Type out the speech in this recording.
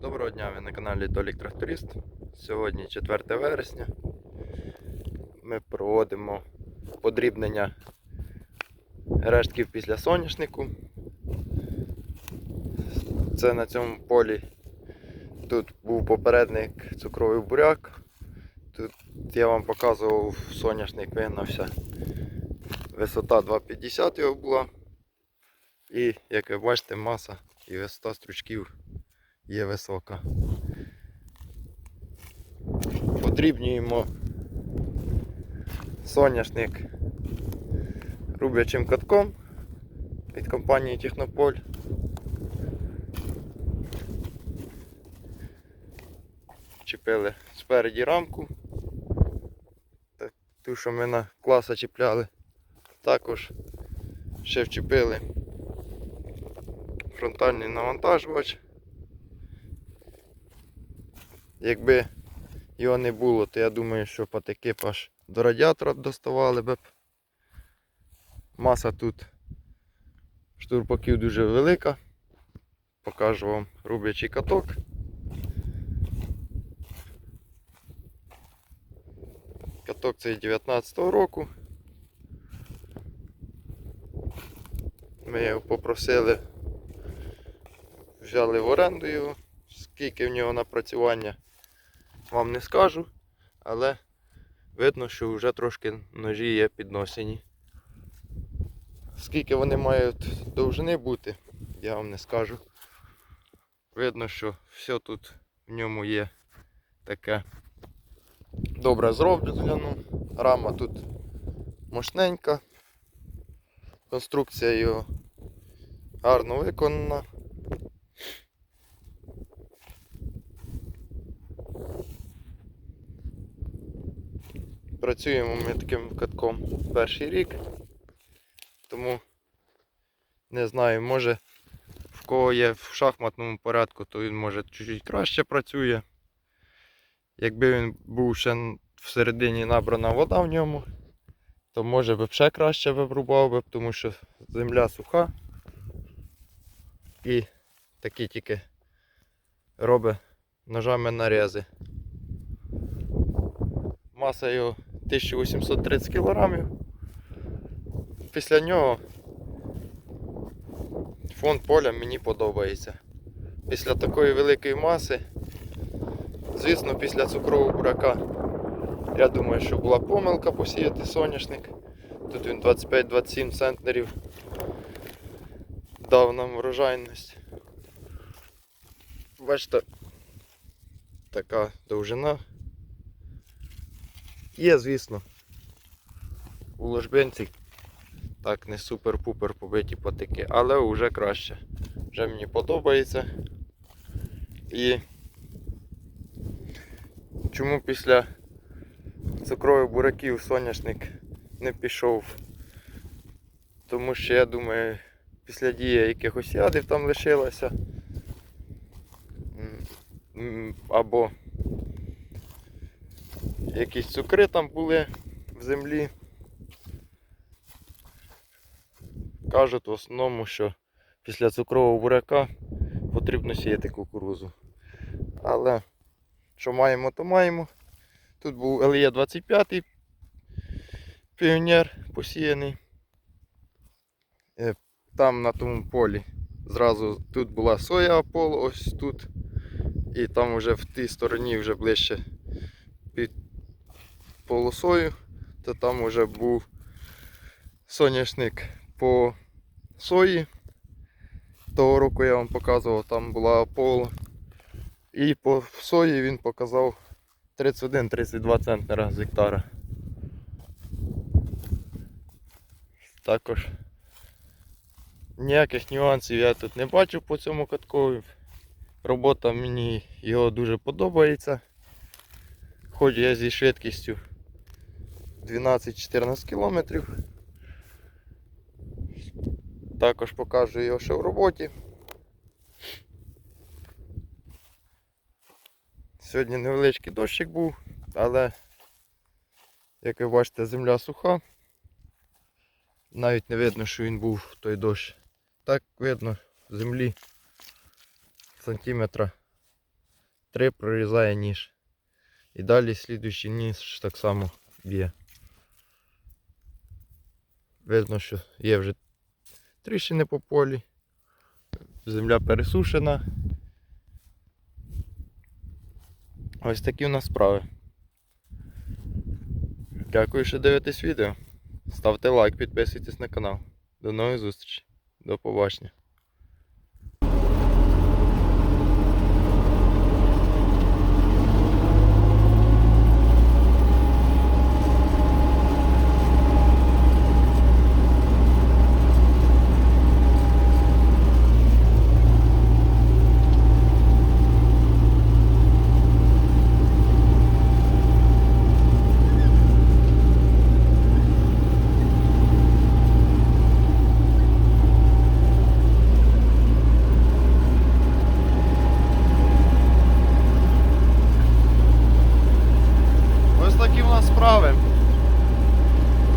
Доброго дня, ви на каналі Толік Тракторист. Сьогодні 4 вересня. Ми проводимо подрібнення рештків після соняшнику. Це на цьому полі. Тут був попередник цукровий буряк. Тут я вам показував соняшник вигнався. Висота 2,50 його була. І як ви бачите, маса і висота стручків є висока. Подрібнюємо соняшник рублячим катком від компанії Технополь. Чіпили спереді рамку, та- ту, що ми на класа чіпляли. Також ще вчепили фронтальний навантажувач. Якби його не було, то я думаю, що патики аж до радіатора доставали б. Маса тут штурпаків дуже велика. Покажу вам рублячий каток. Каток цей 19-го року. Ми його попросили, взяли в оренду його, скільки в нього напрацювання вам не скажу, але видно, що вже трошки ножі є підносені. Скільки вони мають довжини бути, я вам не скажу. Видно, що все тут в ньому є таке добре зроблено. Рама тут мощненька. Конструкція його гарно виконана. Працюємо ми таким катком перший рік, тому не знаю, може в кого є в шахматному порядку, то він може чуть-чуть краще працює. Якби він був ще всередині набрана вода в ньому, то може би ще краще вибрубав би, тому що земля суха і такі тільки робить ножами нарези. Маса його 1830 кг. Після нього фон поля мені подобається. Після такої великої маси, звісно, після цукрового бурака, я думаю, що була помилка посіяти соняшник. Тут він 25-27 центнерів дав нам врожайність. Бачите, така довжина. Є, звісно. У ложбинці так не супер-пупер побиті патики, але вже краще. Вже мені подобається. І чому після цукрових бураків соняшник не пішов? Тому що я думаю, після дії якихось ядів там лишилося. Або якісь цукри там були в землі. Кажуть в основному, що після цукрового буряка потрібно сіяти кукурузу. Але що маємо, то маємо. Тут був ЛЕ 25 піонер посіяний. Е, Там на тому полі зразу тут була соя Аполло, ось тут. І там вже в тій стороні вже ближче полосою, то там вже був соняшник по сої. Того року я вам показував, там була Аполло. І по сої він показав 31-32 центнера з гектара. Також ніяких нюансів я тут не бачу по цьому каткові. Робота мені його дуже подобається. Хоч я зі швидкістю 12-14 км. Також покажу його ще в роботі. Сьогодні невеличкий дощик був, але, як ви бачите, земля суха. Навіть не видно, що він був той дощ. Так видно землі сантиметра три прорізає ніж. І далі слідуючий ніж так само б'є. Видно, що є вже тріщини по полі. Земля пересушена. Ось такі у нас справи. Дякую, що дивитесь відео. Ставте лайк, підписуйтесь на канал. До нових зустрічей. До побачення.